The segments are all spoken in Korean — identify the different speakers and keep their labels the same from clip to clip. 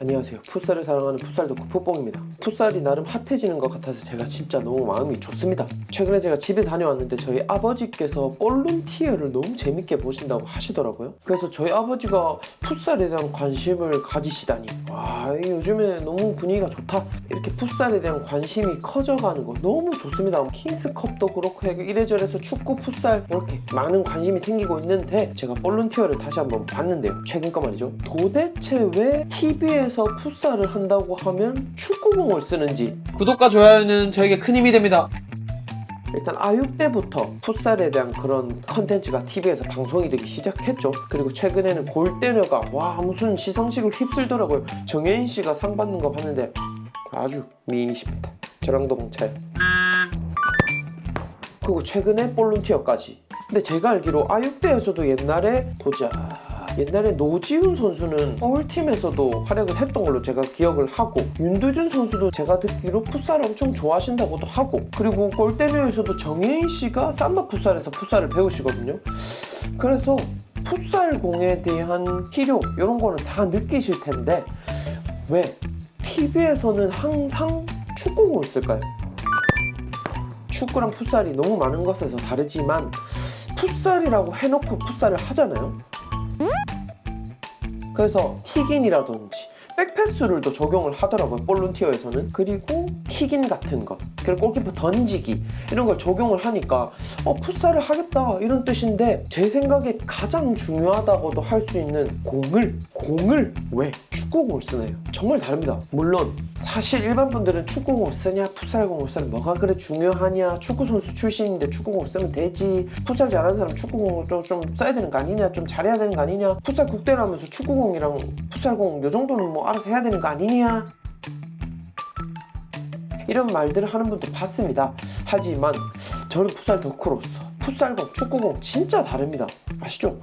Speaker 1: 안녕하세요. 풋살을 사랑하는 풋살 덕후 풋뽕입니다. 풋살이 나름 핫해지는 것 같아서 제가 진짜 너무 마음이 좋습니다. 최근에 제가 집에 다녀왔는데 저희 아버지께서 볼룬티어를 너무 재밌게 보신다고 하시더라고요. 그래서 저희 아버지가 풋살에 대한 관심을 가지시다니 와이 요즘에 너무 분위기가 좋다. 이렇게 풋살에 대한 관심이 커져가는 거 너무 좋습니다. 킹스컵도 그렇고 이래저래서 축구, 풋살 이렇게 많은 관심이 생기고 있는데 제가 볼룬티어를 다시 한번 봤는데요. 최근 거 말이죠. 도대체 왜 TV에 서 풋살을 한다고 하면 축구공을 쓰는지 구독과 좋아요는 저에게 큰 힘이 됩니다. 일단 아육 때부터 풋살에 대한 그런 컨텐츠가 TV에서 방송이 되기 시작했죠. 그리고 최근에는 골 때려가 와 무슨 시상식을 휩쓸더라고요. 정혜인 씨가 상 받는 거 봤는데 아주 미인이십니다. 저랑 동차요. 그리고 최근에 볼룬티어까지. 근데 제가 알기로 아육대에서도 옛날에 보자. 옛날에 노지훈 선수는 서울팀에서도 활약을 했던 걸로 제가 기억을 하고 윤두준 선수도 제가 듣기로 풋살을 엄청 좋아하신다고도 하고 그리고 골대녀에서도 정혜인 씨가 삼바 풋살에서 풋살을 배우시거든요. 그래서 풋살공에 대한 필요 이런 거는 다 느끼실 텐데 왜 TV에서는 항상 축구공을 쓸까요? 축구랑 풋살이 너무 많은 것에서 다르지만 풋살이라고 해놓고 풋살을 하잖아요. 그래서 킥인이라든지 백패스를 또 적용을 하더라고요 볼룬티어에서는. 그리고 킥인 같은 것 그리고 골키퍼 던지기 이런 걸 적용을 하니까 어 풋살을 하겠다 이런 뜻인데 제 생각에 가장 중요하다고도 할 수 있는 공을 공을 왜 축구공을 쓰나요? 정말 다릅니다. 물론 사실 일반 분들은 축구공을 쓰냐 풋살공을 쓰냐 뭐가 그래 중요하냐 축구 선수 출신인데 축구공을 쓰면 되지. 풋살 잘하는 사람 축구공을 또좀 써야 되는 거 아니냐 좀 잘해야 되는 거 아니냐. 풋살 국대라면서 축구공이랑 풋살공 요 정도는 뭐 알아서 해야 되는 거 아니냐 이런 말들을 하는 분들 봤습니다. 하지만 저는 풋살 덕후로서 풋살공, 축구공 진짜 다릅니다. 아시죠?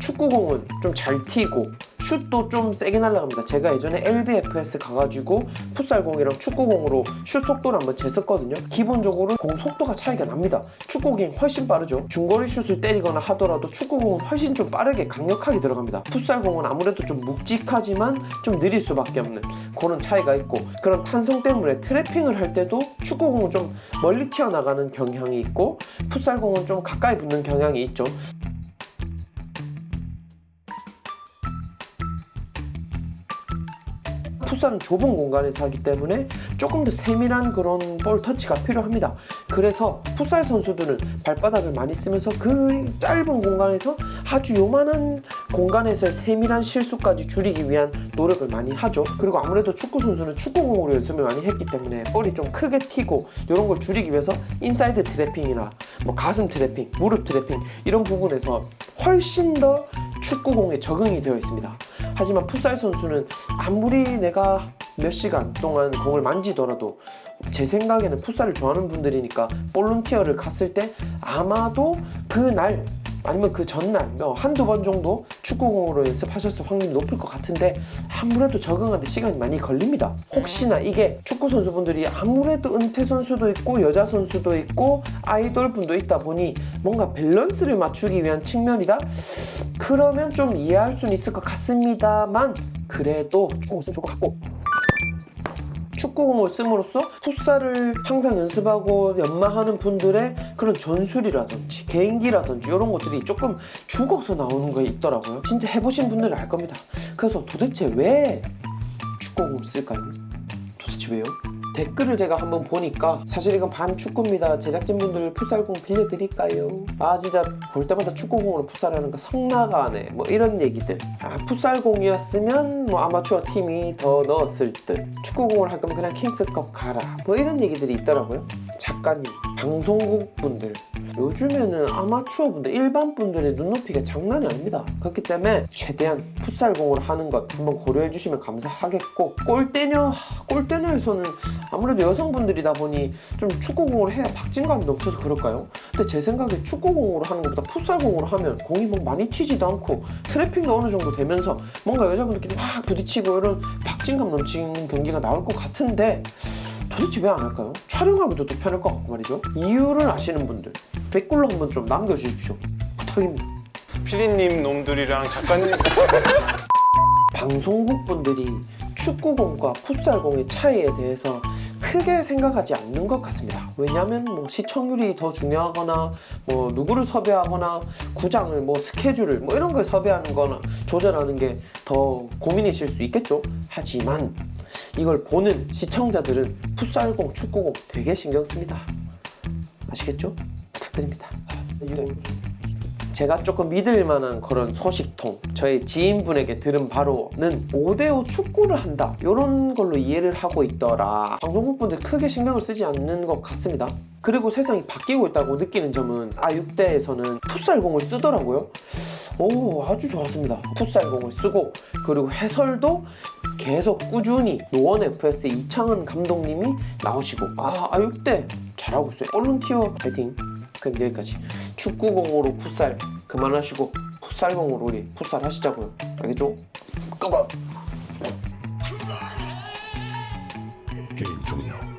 Speaker 1: 축구공은 좀 잘 튀고 슛도 좀 세게 날아갑니다. 제가 예전에 LBFS 가가지고 풋살공이랑 축구공으로 슛 속도를 한번 쟀었거든요. 기본적으로 공 속도가 차이가 납니다. 축구공이 훨씬 빠르죠. 중거리 슛을 때리거나 하더라도 축구공은 훨씬 좀 빠르게 강력하게 들어갑니다. 풋살공은 아무래도 좀 묵직하지만 좀 느릴 수밖에 없는 그런 차이가 있고 그런 탄성 때문에 트래핑을 할 때도 축구공은 좀 멀리 튀어나가는 경향이 있고 풋살공은 좀 가까이 붙는 경향이 있죠. 풋살은 좁은 공간에서 하기 때문에 조금 더 세밀한 그런 볼 터치가 필요합니다. 그래서 풋살 선수들은 발바닥을 많이 쓰면서 그 짧은 공간에서 아주 요만한 공간에서의 세밀한 실수까지 줄이기 위한 노력을 많이 하죠. 그리고 아무래도 축구 선수는 축구공으로 연습을 많이 했기 때문에 볼이 좀 크게 튀고 이런 걸 줄이기 위해서 인사이드 트래핑이나 뭐 가슴 트래핑, 무릎 트래핑 이런 부분에서 훨씬 더 축구공에 적응이 되어 있습니다. 하지만 풋살 선수는 아무리 내가 몇 시간 동안 공을 만지더라도 제 생각에는 풋살을 좋아하는 분들이니까 볼룬티어를 갔을 때 아마도 그날 아니면 그 전날 뭐 한두 번 정도 축구공으로 연습하셨을 확률이 높을 것 같은데 아무래도 적응하는데 시간이 많이 걸립니다. 혹시나 이게 축구 선수분들이 아무래도 은퇴 선수도 있고 여자 선수도 있고 아이돌 분도 있다 보니 뭔가 밸런스를 맞추기 위한 측면이다. 그러면 좀 이해할 수는 있을 것 같습니다만 그래도 축구 쓰면 좋을 것 같고 축구공을 씀으로써 풋살을 항상 연습하고 연마하는 분들의 그런 전술이라든지 개인기라든지 이런 것들이 조금 죽어서 나오는 게 있더라고요. 진짜 해보신 분들은 알 겁니다. 그래서 도대체 왜 축구공을 쓸까요? 도대체 왜요? 댓글을 제가 한번 보니까 사실 이건 반축구입니다. 제작진분들 풋살공 빌려드릴까요? 아 진짜 볼 때마다 축구공으로 풋살하는 거 성나가네 뭐 이런 얘기들 아 풋살공이었으면 뭐 아마추어 팀이 더 넣었을 듯 축구공을 할 거면 그냥 킹스컵 가라 뭐 이런 얘기들이 있더라고요. 작가님, 방송국 분들 요즘에는 아마추어 분들, 일반 분들의 눈높이가 장난이 아닙니다. 그렇기 때문에 최대한 풋살공을 하는 것 한번 고려해 주시면 감사하겠고 골대녀, 골대녀에서는 아무래도 여성분들이다 보니 좀 축구공을 해야 박진감이 넘쳐서 그럴까요? 근데 제 생각에 축구공으로 하는 것보다 풋살공으로 하면 공이 막 많이 튀지도 않고 트래핑도 어느 정도 되면서 뭔가 여자분들끼리 막 부딪히고 이런 박진감 넘치는 경기가 나올 것 같은데 도대체 왜 안 할까요? 촬영하기도 더 편할 것 같고 말이죠. 이유를 아시는 분들 댓글로 한번 좀 남겨주십시오. 부탁입니다.
Speaker 2: 피디님 놈들이랑 작가님
Speaker 1: 방송국 분들이 축구공과 풋살공의 차이에 대해서 크게 생각하지 않는 것 같습니다. 왜냐하면 뭐 시청률이 더 중요하거나 뭐 누구를 섭외하거나 구장을 뭐 스케줄을 뭐 이런 걸 섭외하는 거나 조절하는 게 더 고민이실 수 있겠죠. 하지만 이걸 보는 시청자들은 풋살공, 축구공 되게 신경 씁니다. 아시겠죠? 부탁드립니다. 네. 제가 조금 믿을 만한 그런 소식통 저의 지인분에게 들은 바로는 5대5 축구를 한다. 이런 걸로 이해를 하고 있더라. 방송국분들 크게 신경을 쓰지 않는 것 같습니다. 그리고 세상이 바뀌고 있다고 느끼는 점은 아육대에서는 풋살공을 쓰더라고요. 오 아주 좋았습니다. 풋살공을 쓰고 그리고 해설도 계속 꾸준히 노원 FS 이창은 감독님이 나오시고 아 아육대 잘하고 있어요. 얼른 튀어 파이팅. 그럼 여기까지 축구공으로 풋살 그만하시고 풋살공으로 우리 풋살 하시자고요 알겠죠? 고고!
Speaker 2: 게임 종료.